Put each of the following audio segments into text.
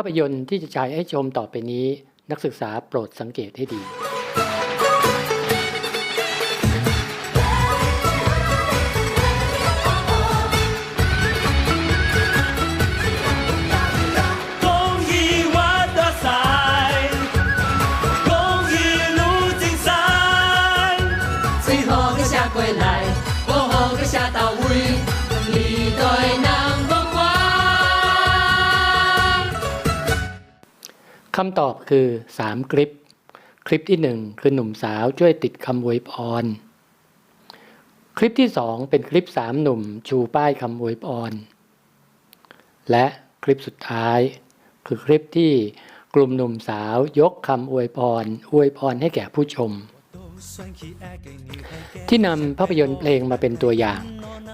ภาพยนตร์ที่จะฉายให้ชมต่อไปนี้ นักศึกษาโปรดสังเกตให้ดี คำตอบคือ 3 คลิป คลิปที่ 1 คือหนุ่มสาวช่วยติดคำอวยพรคลิปที่ 2 เป็นคลิป 3 หนุ่มชูป้ายคำอวยพรและคลิปสุดท้าย คือคลิปที่กลุ่มหนุ่มสาวยกคำอวยพรอวยพรให้แก่ผู้ชม ที่นำภาพยนตร์เพลงมาเป็นตัวอย่าง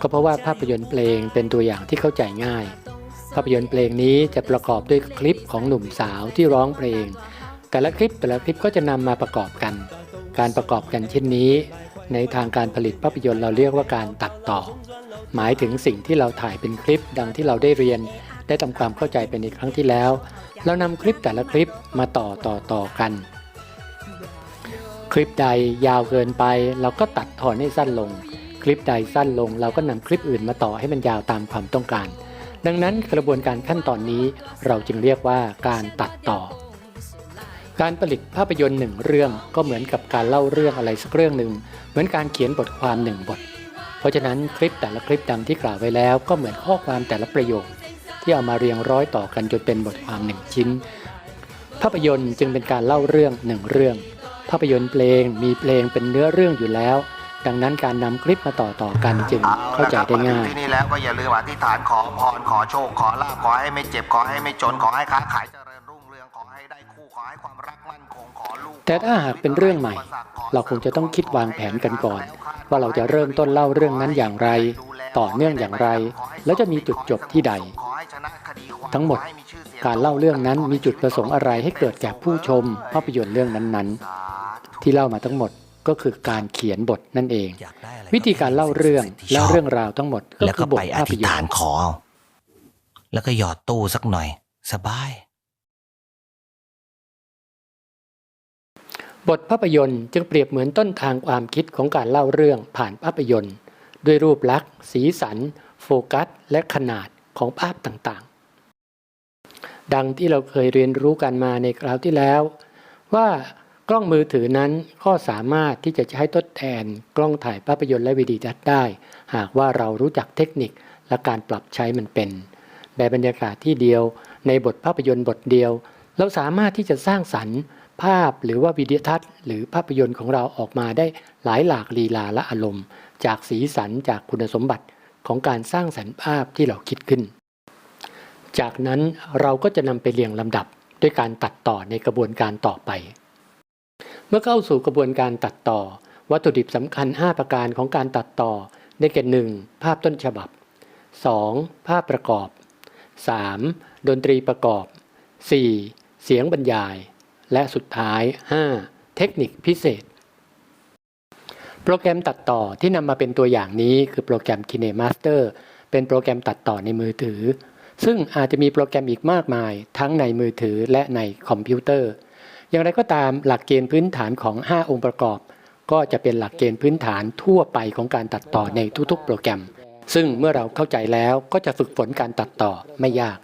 ก็เพราะว่าภาพยนตร์เพลงเป็นตัวอย่างที่เข้าใจง่าย ภาพยนตร์เพลงนี้จะประกอบด้วยคลิปของหนุ่มสาวที่ร้องเพลง แต่ละคลิปแต่ละคลิปก็จะนำมาประกอบกัน การประกอบกันเช่นนี้ ในทางการผลิตภาพยนตร์เราเรียกว่าการตัดต่อ หมายถึงสิ่งที่เราถ่ายเป็นคลิปดังที่เราได้เรียน ได้ทำความเข้าใจไปในครั้งที่แล้ว เรานำคลิปแต่ละคลิปมาต่อต่อต่อกัน คลิปใดยาวเกินไป เราก็ตัดทอนให้สั้นลง คลิปใดสั้นลง เราก็นำคลิปอื่นมาต่อให้มันยาวตามความต้องการ ดังนั้นกระบวนการขั้นตอนนี้เราจึงเรียกว่าการตัดต่อ การผลิตภาพยนตร์หนึ่งเรื่องก็เหมือนกับการเล่าเรื่องอะไรสักเรื่องหนึ่งเหมือนการเขียนบทความหนึ่งบท เพราะฉะนั้นคลิปแต่ละคลิปดังที่กล่าวไว้แล้ว ก็เหมือนข้อความแต่ละประโยค ที่เอามาเรียงร้อยต่อกันจนเป็นบทความหนึ่งชิ้น ภาพยนตร์จึงเป็นการเล่าเรื่องหนึ่งเรื่อง ภาพยนตร์เพลงมีเพลงเป็นเนื้อเรื่องอยู่แล้ว ดังนั้นการนำคลิปมาต่อต่อๆกันจึงเข้าใจได้ง่ายที่นี่แล้วก็อย่าลืมอธิษฐานขอพรขอโชคขอลาภขอให้ไม่เจ็บขอให้ไม่จนขอให้ค้าขายเจริญรุ่งเรืองขอให้ได้คู่ขอให้ความรักมั่นคงขอลูกแต่ถ้าหากเป็นเรื่องใหม่ เราคงจะต้องคิดวางแผนกันก่อน ว่าเราจะเริ่มต้นเล่าเรื่องนั้นอย่างไร ต่อเนื่องอย่างไร แล้วจะมีจุดจบที่ใดขอให้ชนะคดีความทั้งหมดขอให้ชื่อสียงการเล่าเรื่องนั้นมีจุดประสงค์อะไรให้เกิดแก่ผู้ชมภาพยนตร์เรื่องนั้นๆ ที่เล่ามาทั้งหมด ก็คือการเขียนบทนั่นเองอยากได้อะไรวิธีการเล่าเรื่องและเรื่องราวทั้งหมดก็แล้วคืก็อบไปทอภาพธิษยนฐาตนร์ขอเอาแล้วก็หยอดตู้สักหน่อย สบาย บทภาพยนตร์จึงเปรียบเหมือนต้นทางความคิดของการเล่าเรื่องผ่านภาพยนตร์ ด้วยรูปลักษณ์ สีสัน โฟกัส และขนาดของภาพต่างๆ ดังที่เราเคยเรียนรู้กันมาในคราวที่แล้ว ว่า กล้องมือถือนั้นก็สามารถที่จะใช้ทดแทนกล้องถ่ายภาพยนตร์และวิดีทัศน์ได้ หากว่าเรารู้จักเทคนิคและการปรับใช้มันเป็นในบรรยากาศที่เดียว ในบทภาพยนตร์บทเดียว เราสามารถที่จะสร้างสรรค์ ภาพหรือว่าวิดีทัศน์ หรือภาพยนตร์ของเราออกมาได้หลายหลากลีลาและอารมณ์ จากสีสันจากคุณสมบัติของการสร้างสรรค์ภาพที่เราคิดขึ้น จากนั้นเราก็จะนำไปเรียงลำดับด้วยการตัดต่อในกระบวนการต่อไป เมื่อเข้าสู่กระบวนการตัดต่อ วัตถุดิบสำคัญ 5 ประการของการตัดต่อ ได้แก่ 1. ภาพต้นฉบับ 2. ภาพประกอบ 3. ดนตรีประกอบ 4. เสียงบรรยาย และสุดท้าย 5. เทคนิคพิเศษ โปรแกรมตัดต่อที่นำมาเป็นตัวอย่างนี้คือโปรแกรม KineMaster เป็นโปรแกรมตัดต่อในมือถือ ซึ่งอาจจะมีโปรแกรมอีกมากมาย ทั้งในมือถือและในคอมพิวเตอร์ อย่างไรก็ตามหลักเกณฑ์พื้นฐานของ 5 องค์ประกอบ ก็จะเป็นหลักเกณฑ์พื้นฐานทั่วไปของการตัดต่อในทุกๆ โปรแกรม ซึ่งเมื่อเราเข้าใจแล้วก็จะฝึกฝนการตัดต่อไม่ยาก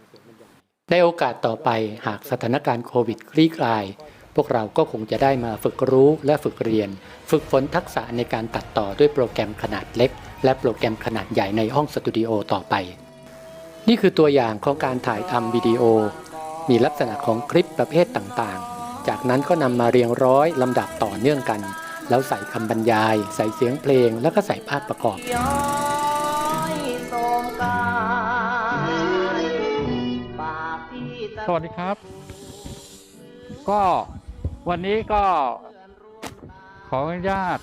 ในโอกาสต่อไปหากสถานการณ์โควิดคลี่คลาย พวกเราก็คงจะได้มาฝึกรู้และฝึกเรียน ฝึกฝนทักษะในการตัดต่อด้วยโปรแกรมขนาดเล็ก และโปรแกรมขนาดใหญ่ในห้องสตูดิโอต่อไป นี่คือตัวอย่างของการถ่ายทำวิดีโอ มีลักษณะของคลิปประเภทต่างๆ จากนั้นก็นำมาเรียงร้อยลำดับต่อเนื่องกัน แล้วใส่คำบรรยาย ใส่เสียงเพลงแล้วก็ใส่ภาพประกอบสวัสดีครับ ก็วันนี้ก็ขออนุญาต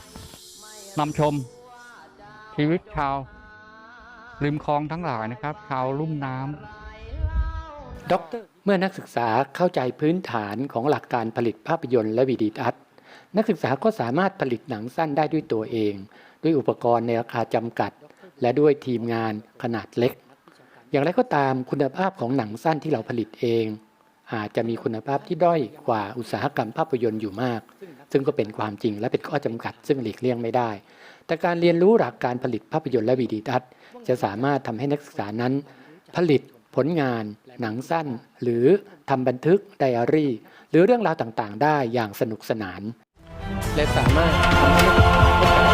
นำชมชีวิตชาวริมคลองทั้งหลายนะครับ ชาวลุ่มน้ำ ด็อกเตอร์เมื่อนักศึกษาเข้าใจพื้นฐานของหลักการผลิตภาพยนตร์และวิดีทัศน์นักศึกษาก็สามารถผลิตหนังสั้นได้ด้วยตัวเอง ด้วยอุปกรณ์ในราคาจำกัด และด้วยทีมงานขนาดเล็ก อย่างไรก็ตามคุณภาพของหนังสั้นที่เราผลิตเอง อาจจะมีคุณภาพที่ด้อยกว่าอุตสาหกรรมภาพยนตร์อยู่มาก ซึ่งก็เป็นความจริงและเป็นข้อจำกัด ซึ่งหลีกเลี่ยงไม่ได้ แต่การเรียนรู้หลักการผลิตภาพยนตร์และวิดีทัศน์จะสามารถทำให้นักศึกษานั้น ผลิต ผลงาน หนังสั้น หรือทำบันทึกไดอารี่ หรือเรื่องราวต่างๆ ได้อย่างสนุกสนาน และสามารถ